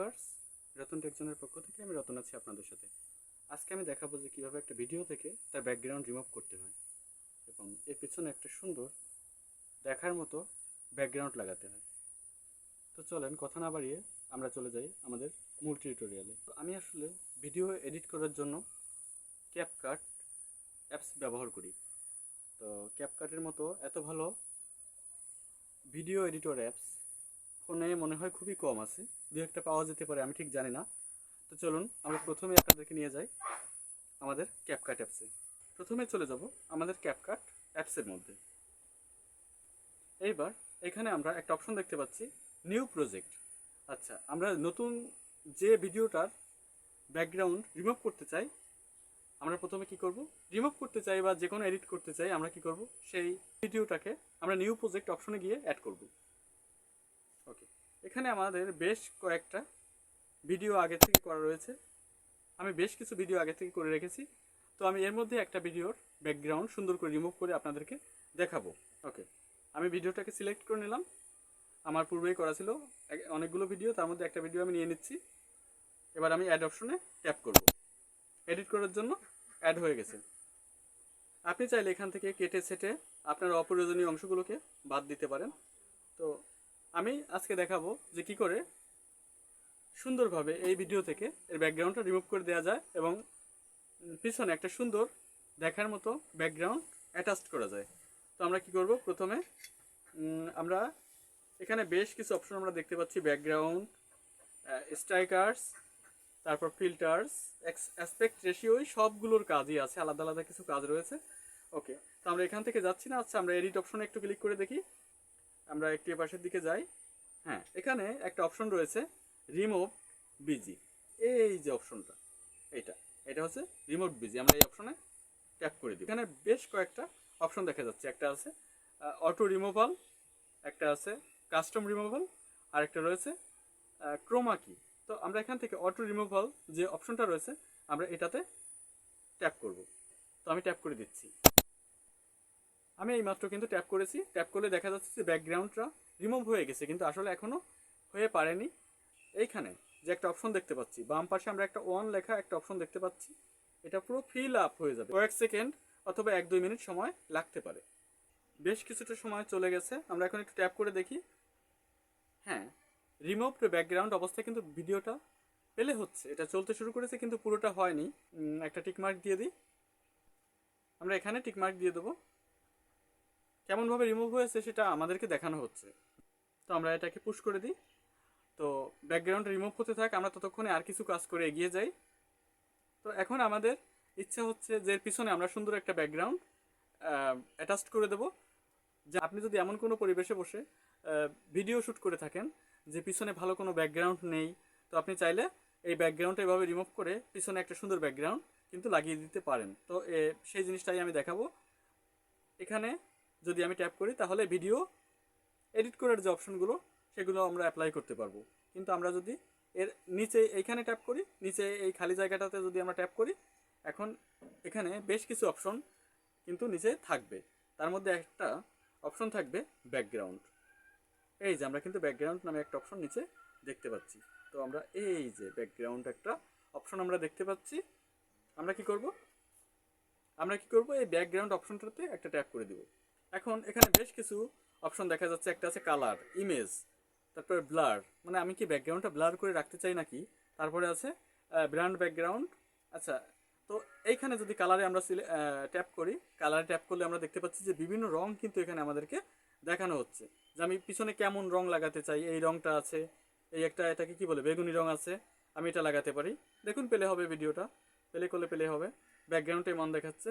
Viewers, Ratan টেকজনের পক্ষ থেকে আমি রতন আছি আপনাদের সাথে। আজকে আমি দেখাবো যে কীভাবে একটা ভিডিও থেকে তার ব্যাকগ্রাউন্ড রিমুভ করতে হয় এবং এর পিছনে একটা সুন্দর দেখার মতো ব্যাকগ্রাউন্ড লাগাতে হয়। তো চলেন, কথা না বাড়িয়ে আমরা চলে যাই আমাদের মূল টিউটোরিয়ালে তো আমি আসলে ভিডিও এডিট করার জন্য ক্যাপকাট অ্যাপস ব্যবহার করি। তো ক্যাপকাটের মতো এত ভালো ভিডিও এডিটর অ্যাপস ফোনে মনে হয় খুবই কম আছে। দু একটা পাওয়া যেতে পারে, আমি ঠিক জানি না। তো চলুন, আমরা প্রথমে আপনাদেরকে নিয়ে যাই আমাদের ক্যাপকাট অ্যাপসে প্রথমে চলে যাব আমাদের ক্যাপকাট অ্যাপসের মধ্যে। এইবার এখানে আমরা একটা অপশন দেখতে পাচ্ছি নিউ প্রজেক্ট আচ্ছা আমরা নতুন যে ভিডিওটার ব্যাকগ্রাউন্ড রিমুভ করতে চাই, আমরা প্রথমে কি করব? রিমুভ করতে চাই বা যে কোনো এডিট করতে চাই, আমরা কি করব? সেই ভিডিওটাকে আমরা নিউ প্রজেক্ট অপশনে গিয়ে অ্যাড করব। এখানে আমাদের বেশ কয়েকটা ভিডিও আগে থেকে করা রয়েছে। আমি বেশ কিছু ভিডিও আগে থেকে করে রেখেছি। তো আমি এর মধ্যে একটা ভিডিওর ব্যাকগ্রাউন্ড সুন্দর করে রিমুভ করে আপনাদেরকে দেখাবো। ওকে আমি ভিডিওটাকে সিলেক্ট করে নিলাম। আমার পূর্বেই করা ছিল অনেকগুলো ভিডিও তার মধ্যে একটা ভিডিও আমি নিয়ে নিচ্ছি। এবার আমি অ্যাড অপশনে ট্যাপ করব। এডিট করার জন্য অ্যাড হয়ে গেছে। আপনি চাইলে এখান থেকে কেটে সেটে আপনার অপ্রয়োজনীয় অংশগুলোকে বাদ দিতে পারেন। তো আমি আজকে দেখাবো যে কি করে সুন্দরভাবে এই ভিডিও থেকে এর ব্যাকগ্রাউন্ডটা রিমুভ করে দেওয়া যায় এবং পিছনে একটা সুন্দর দেখার মতো ব্যাকগ্রাউন্ড অ্যাটাচড করা যায়। তো আমরা কি করব? প্রথমে আমরা এখানে বেশ কিছু অপশন আমরা দেখতে পাচ্ছি। ব্যাকগ্রাউন্ড স্ট্রাইকার্স তারপর ফিল্টার্স অ্যাসপেক্ট রেশিও সবগুলোর কাজই আছে। আলাদা আলাদা কিছু কাজ রয়েছে। ওকে তো আমরা এখান থেকে যাচ্ছি না। আচ্ছা আমরা এডিট অপশনে একটু ক্লিক করে দেখি। আমরা একটু পাশের দিকে যাই। হ্যাঁ এখানে একটা অপশন রয়েছে রিমুভ বিজি এই যে অপশনটা, এইটা, এটা হচ্ছে রিমোট বিজি আমরা এই অপশনে ট্যাপ করে দিই এখানে বেশ কয়েকটা অপশন দেখা যাচ্ছে। একটা আছে অটো রিমুভাল একটা আছে কাস্টম রিমুভাল আর একটা রয়েছে ক্রোমা কি তো আমরা এখান থেকে অটো রিমুভাল যে অপশনটা রয়েছে, আমরা এটাতে ট্যাপ করব। তো আমি ট্যাপ করে দিচ্ছি। আমি এই মাত্র কিন্তু ট্যাপ করেছি। ট্যাপ করলে দেখা যাচ্ছে যে ব্যাকগ্রাউন্ডটা রিমুভ হয়ে গেছে, কিন্তু আসলে এখনও হয়ে পারেনি। এইখানে যে একটা অপশন দেখতে পাচ্ছি, বাম পাশে আমরা একটা ওয়ান লেখা একটা অপশন দেখতে পাচ্ছি। এটা পুরো ফিল আপ হয়ে যাবে। কয়েক সেকেন্ড অথবা এক দুই মিনিট সময় লাগতে পারে। বেশ কিছুটা সময় চলে গেছে। আমরা এখন একটু ট্যাপ করে দেখি। হ্যাঁ রিমুভ ব্যাকগ্রাউন্ড অবস্থায় কিন্তু ভিডিওটা পেলে হচ্ছে। এটা চলতে শুরু করেছে কিন্তু পুরোটা হয়নি। একটা টিকমার্ক দিয়ে দিই। আমরা এখানে টিকমার্ক দিয়ে দেবো। কেমনভাবে রিমুভ হয়েছে সেটা আমাদেরকে দেখানো হচ্ছে। তো আমরা এটাকে পুশ করে দিই। তো ব্যাকগ্রাউন্ড রিমুভ হতে থাক, আমরা ততক্ষণে আর কিছু কাজ করে এগিয়ে যাই। তো এখন আমাদের ইচ্ছা হচ্ছে যে পিছনে আমরা সুন্দর একটা ব্যাকগ্রাউন্ড অ্যাটাচড করে দেব। যে আপনি যদি এমন কোনো পরিবেশে বসে ভিডিও শ্যুট করে থাকেন যে পিছনে ভালো কোনো ব্যাকগ্রাউন্ড নেই, তো আপনি চাইলে এই ব্যাকগ্রাউন্ডটা এভাবে রিমুভ করে পিছনে একটা সুন্দর ব্যাকগ্রাউন্ড কিন্তু লাগিয়ে দিতে পারেন। তো সেই জিনিসটাই আমি দেখাবো। এখানে যদি আমি ট্যাপ করি, তাহলে ভিডিও এডিট করার যে অপশনগুলো সেগুলো আমরা অ্যাপ্লাই করতে পারব। কিন্তু আমরা যদি এর নিচে এইখানে ট্যাপ করি, নিচে এই খালি জায়গাটাতে যদি আমরা ট্যাপ করি, এখন এখানে বেশ কিছু অপশন কিন্তু নিচে থাকবে। তার মধ্যে একটা অপশন থাকবে ব্যাকগ্রাউন্ড এই যে, আমরা কিন্তু ব্যাকগ্রাউন্ড নামে একটা অপশন নিচে দেখতে পাচ্ছি। তো আমরা এই যে ব্যাকগ্রাউন্ড একটা অপশন আমরা দেখতে পাচ্ছি। আমরা কি করব? আমরা কি করব? এই ব্যাকগ্রাউন্ড অপশনটাতে একটা ট্যাপ করে দিব। এখন এখানে বেশ কিছু অপশন দেখা যাচ্ছে। একটা আছে কালার ইমেজ তারপরে ব্লার মানে আমি কি ব্যাকগ্রাউন্ডটা ব্লার করে রাখতে চাই নাকি? তারপরে আছে ব্র্যান্ড ব্যাকগ্রাউন্ড আচ্ছা তো এইখানে যদি কালারে আমরা ট্যাপ করি কালারে ট্যাপ করলে আমরা দেখতে পাচ্ছি যে বিভিন্ন রং কিন্তু এখানে আমাদেরকে দেখানো হচ্ছে। যে আমি পিছনে কেমন রং লাগাতে চাই, এই রংটা আছে, এই একটা এটাকে কি বলে, বেগুনি রং আছে, আমি এটা লাগাতে পারি। দেখুন, পেলে হবে ভিডিওটা পেলে করলে পেলে হবে। ব্যাকগ্রাউন্ডে মন দেখাচ্ছে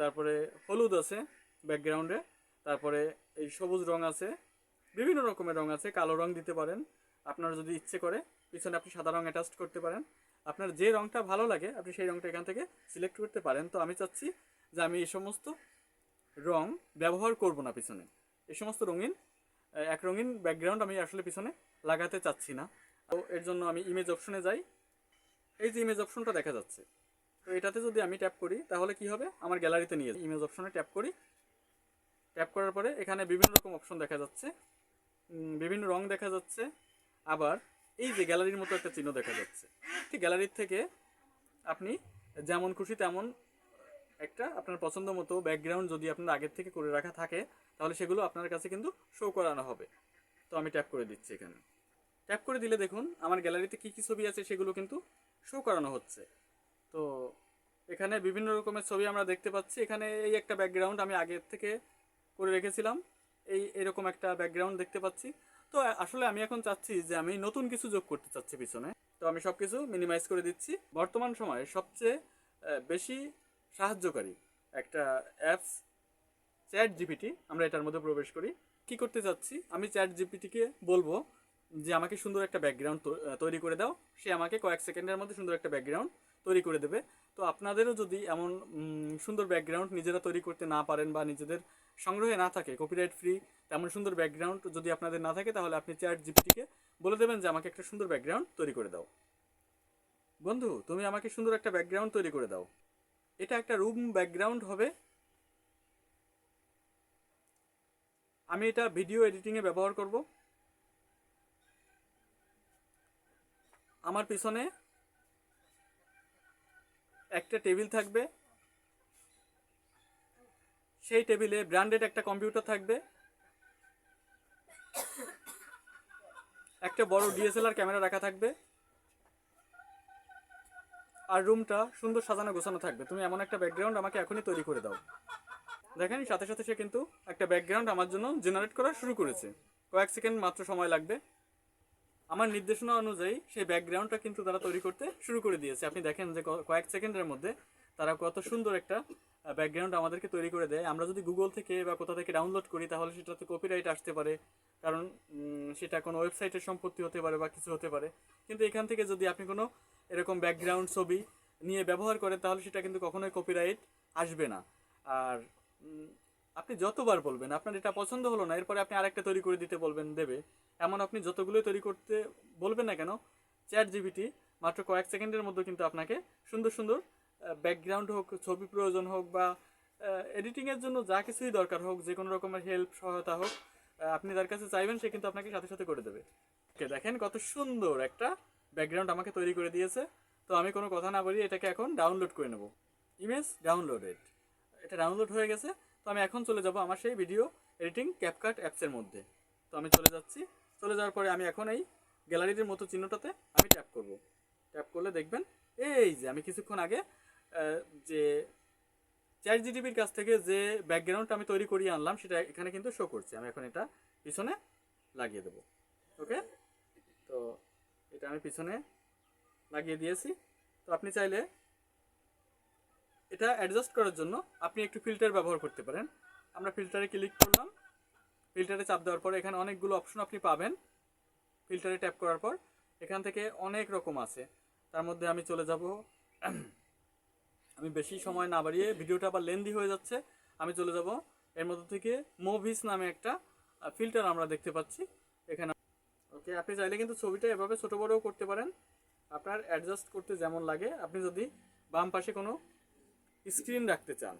তারপরে হলুদ আছে ব্যাকগ্রাউন্ডে তারপরে এই সবুজ রং আছে, বিভিন্ন রকমের রং আছে, কালো রং দিতে পারেন। আপনার যদি ইচ্ছে করে, পিছনে আপনি সাদা রং অ্যাটাচ করতে পারেন। আপনার যে রংটা ভালো লাগে, আপনি সেই রংটা এখান থেকে সিলেক্ট করতে পারেন। তো আমি চাচ্ছি যে আমি এই সমস্ত রং ব্যবহার করব না পিছনে। এই সমস্ত রঙিন এক রঙিন ব্যাকগ্রাউন্ড আমি আসলে পিছনে লাগাতে চাচ্ছি না। তো এর জন্য আমি ইমেজ অপশনে যাই। এই যে ইমেজ অপশনটা দেখা যাচ্ছে। তো এটাতে যদি আমি ট্যাপ করি, তাহলে কি হবে? আমার গ্যালারিতে নিয়ে ইমেজ অপশনে ট্যাপ করি। ট্যাপ করার পরে এখানে বিভিন্ন রকম অপশন দেখা যাচ্ছে। বিভিন্ন রং দেখা যাচ্ছে। আবার এই যে গ্যালারির মতো একটা চিহ্ন দেখা যাচ্ছে। ঠিক গ্যালারির থেকে আপনি যেমন খুশি তেমন একটা আপনার পছন্দ মতো ব্যাকগ্রাউন্ড যদি আপনার আগের থেকে করে রাখা থাকে, তাহলে সেগুলো আপনার কাছে কিন্তু শো করানো হবে। তো আমি ট্যাপ করে দিচ্ছি এখানে। ট্যাপ করে দিলে দেখুন আমার গ্যালারিতে কী কী ছবি আছে সেগুলো কিন্তু শো করানো হচ্ছে। তো এখানে বিভিন্ন রকমের ছবি আমরা দেখতে পাচ্ছি। এখানে এই একটা ব্যাকগ্রাউন্ড আমি আগের থেকে করে রেখেছিলাম। এই এরকম একটা ব্যাকগ্রাউন্ড দেখতে পাচ্ছি। তো আসলে আমি এখন চাচ্ছি যে আমি নতুন কিছু যোগ করতে চাচ্ছি পিছনে। তো আমি সব কিছু মিনিমাইজ করে দিচ্ছি। বর্তমান সময়ে সবচেয়ে বেশি সাহায্যকারী একটা অ্যাপস চ্যাট জিপিটি আমরা এটার মধ্যে প্রবেশ করি। কি করতে চাচ্ছি? আমি চ্যাট জিপিটিকে বলব যে আমাকে সুন্দর একটা ব্যাকগ্রাউন্ড তৈরি করে দাও। সে আমাকে কয়েক সেকেন্ডের মধ্যে সুন্দর একটা ব্যাকগ্রাউন্ড তৈরি করে দেবে। তো আপনাদেরও যদি এমন সুন্দর ব্যাকগ্রাউন্ড নিজেরা তৈরি করতে না পারেন বা নিজেদের সংগ্রহে না থাকে কপিরাইট ফ্রি তেমন সুন্দর ব্যাকগ্রাউন্ড যদি আপনাদের না থাকে, তাহলে আপনি চ্যাট জিপিটিকে বলে দেবেন যে আমাকে একটা সুন্দর ব্যাকগ্রাউন্ড তৈরি করে দাও। বন্ধু, তুমি আমাকে সুন্দর একটা ব্যাকগ্রাউন্ড তৈরি করে দাও। এটা একটা রুম ব্যাকগ্রাউন্ড হবে। আমি এটা ভিডিও এডিটিংয়ে ব্যবহার করব। আমার পিছনে একটা টেবিল থাকবে। সেই টেবিলে ব্র্যান্ডেড একটা কম্পিউটার থাকবে। একটা বড় ডিএসএলআর ক্যামেরা রাখা থাকবে। আর রুমটা সুন্দর সাজানো গোছানো থাকবে। তুমি এমন একটা ব্যাকগ্রাউন্ড আমাকে এখনই তৈরি করে দাও। দেখেন, সাথে সাথে সে কিন্তু একটা ব্যাকগ্রাউন্ড আমার জন্য জেনারেট করা শুরু করেছে। কয়েক সেকেন্ড মাত্র সময় লাগবে। আমার নির্দেশনা অনুযায়ী সেই ব্যাকগ্রাউন্ডটা কিন্তু তারা তৈরি করতে শুরু করে দিয়েছে। আপনি দেখেন যে কয়েক সেকেন্ডের মধ্যে তারা কত সুন্দর একটা ব্যাকগ্রাউন্ড আমাদেরকে তৈরি করে দেয়। আমরা যদি গুগল থেকে বা কোথা থেকে ডাউনলোড করি, তাহলে সেটাতে কপিরাইট আসতে পারে। কারণ সেটা কোনো ওয়েবসাইটের সম্পত্তি হতে পারে বা কিছু হতে পারে। কিন্তু এখান থেকে যদি আপনি কোনো এরকম ব্যাকগ্রাউন্ড ছবি নিয়ে ব্যবহার করেন, তাহলে সেটা কিন্তু কখনোই কপিরাইট আসবে না। আর আপনি যতবার বলবেন, আপনার এটা পছন্দ হলো না, এরপরে আপনি আরেকটা তৈরি করে দিতে বলবেন, দেবে। এমন আপনি যতগুলোই তৈরি করতে বলবেন না কেন চ্যাট জিবিটি মাত্র কয়েক সেকেন্ডের মধ্যে কিন্তু আপনাকে সুন্দর সুন্দর ব্যাকগ্রাউন্ড হোক, ছবি প্রয়োজন হোক বা এডিটিংয়ের জন্য যা কিছুই দরকার হোক, যে কোনো রকমের হেল্প সহায়তা হোক আপনি তার কাছে চাইবেন সে কিন্তু আপনাকে সাথে সাথে করে দেবে। ওকে, দেখেন কত সুন্দর একটা ব্যাকগ্রাউন্ড আমাকে তৈরি করে দিয়েছে। তো আমি কোনো কথা না বলি এটাকে এখন ডাউনলোড করে নেব। ইমেজ ডাউনলোডেড এটা ডাউনলোড হয়ে গেছে। তো আমি এখন চলে যাব আমার সেই ভিডিও এডিটিং ক্যাপকাট অ্যাপসের মধ্যে। তো আমি চলে যাচ্ছি। চলে যাওয়ার পরে আমি এখন এই গ্যালারির মতো চিহ্নটাতে আমি ট্যাপ করব। ট্যাপ করলে দেখবেন, এই যে আমি কিছুক্ষণ আগে যে চ্যাট জিটিপির কাছ থেকে যে ব্যাকগ্রাউন্ডটা আমি তৈরি করিয়ে আনলাম, সেটা এখানে কিন্তু শো করছে। আমি এখন এটা পিছনে লাগিয়ে দেবো। ওকে তো এটা আমি পিছনে লাগিয়ে দিয়েছি। তো আপনি চাইলে এটা অ্যাডজাস্ট করার জন্য আপনি একটু ফিল্টার ব্যবহার করতে পারেন। আমরা ফিল্টারে ক্লিক করলাম। ফিল্টারে চাপ দেওয়ার পর এখানে অনেকগুলো অপশন আপনি পাবেন। ফিল্টারে ট্যাপ করার পর এখান থেকে অনেক রকম আছে। তার মধ্যে আমি চলে যাব। আমি বেশি সময় না বাড়িয়ে ভিডিওটা আবার লেন্দি হয়ে যাচ্ছে। আমি চলে যাব। এর মধ্যে থেকে মুভিস নামে একটা ফিল্টার আমরা দেখতে পাচ্ছি। এখানে ওকে আপনি চাইলে কিন্তু ছবিটা এভাবে ছোট বড়ও করতে পারেন। আপনার অ্যাডজাস্ট করতে যেমন লাগে। আপনি যদি বাম পাশে কোনো স্ক্রিন রাখতে চান।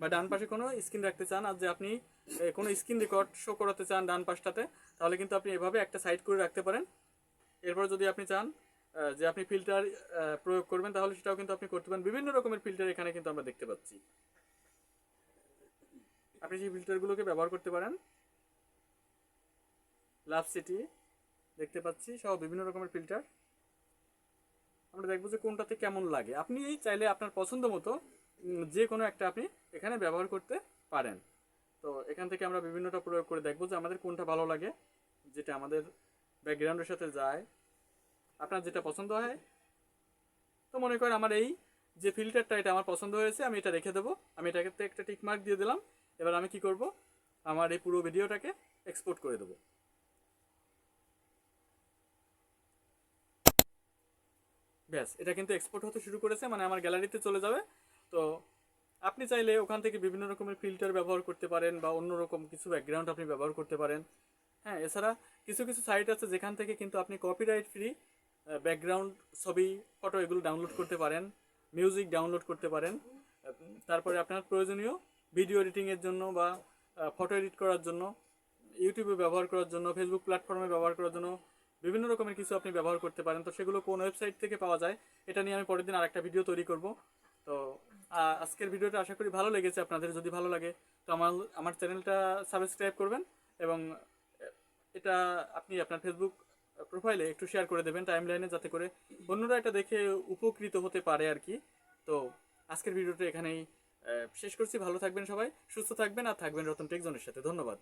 বা ডান পাশে কোনো স্ক্রিন রাখতে চান আর যে আপনি কোনো স্ক্রিন রেকর্ড শো করাতে চান ডান পাশটাতে, তাহলে কিন্তু আপনি এভাবে একটা সাইড করে রাখতে পারেন। এরপর যদি আপনি চান যে আপনি ফিল্টার প্রয়োগ করবেন, তাহলে সেটাও কিন্তু আপনি করতে পারেন। বিভিন্ন রকমের ফিল্টার এখানে কিন্তু আমরা দেখতে পাচ্ছি। আপনি সেই ফিল্টারগুলোকে ব্যবহার করতে পারেন। লাভ সিটি দেখতে পাচ্ছি, সহ বিভিন্ন রকমের ফিল্টার। আমরা দেখব যে কোনটাতে কেমন লাগে। আপনি চাইলে আপনার পছন্দ মতো যে কোনো একটা আপনি এখানে ব্যবহার করতে পারেন। তো এখান থেকে আমরা বিভিন্নটা প্রয়োগ করে দেখব যে আমাদের কোনটা ভালো লাগে, যেটা আমাদের ব্যাকগ্রাউন্ডের সাথে যায়, আপনার যেটা পছন্দ হয়। তো মনে করেন আমার এই যে ফিল্টারটা, এটা আমার পছন্দ হয়েছে, আমি এটা রেখে দেবো। আমি এটাকে একটা টিক মার্ক দিয়ে দিলাম। এবার আমি কি করব? আমার এই পুরো ভিডিওটাকে এক্সপোর্ট করে দেবো। ব্যাস, এটা কিন্তু এক্সপোর্ট হতে শুরু করেছে মানে আমার গ্যালারিতে চলে যাবে। তো আপনি চাইলে ওখান থেকে বিভিন্ন রকমের ফিল্টার ব্যবহার করতে পারেন বা অন্য রকম কিছু ব্যাকগ্রাউন্ড আপনি ব্যবহার করতে পারেন। হ্যাঁ এছাড়া কিছু কিছু সাইট আছে যেখান থেকে কিন্তু আপনি কপিরাইট ফ্রি ব্যাকগ্রাউন্ড ছবি ফটো এগুলো ডাউনলোড করতে পারেন মিউজিক ডাউনলোড করতে পারেন। তারপরে আপনার প্রয়োজনীয় ভিডিও এডিটিংয়ের জন্য বা ফটো এডিট করার জন্য ইউটিউবে ব্যবহার করার জন্য ফেসবুক প্ল্যাটফর্মে ব্যবহার করার জন্য বিভিন্ন রকমের কিছু আপনি ব্যবহার করতে পারেন। তো সেগুলো কোন ওয়েবসাইট থেকে পাওয়া যায়, এটা নিয়ে আমি পরের দিন আরেকটা ভিডিও তৈরি করব। তো আজকের ভিডিওটা আশা করি ভালো লেগেছে আপনাদের। যদি ভালো লাগে, তো আমার আমার চ্যানেলটা সাবস্ক্রাইব করবেন এবং এটা আপনি আপনার ফেসবুক প্রোফাইলে একটু শেয়ার করে দেবেন টাইম লাইনে যাতে করে অন্যরা এটা দেখে উপকৃত হতে পারে আর কি। তো, আজকের ভিডিওটা এখানেই শেষ করছি। ভালো থাকবেন সবাই, সুস্থ থাকবেন আর থাকবেন রতন টেকজনের সাথে। ধন্যবাদ।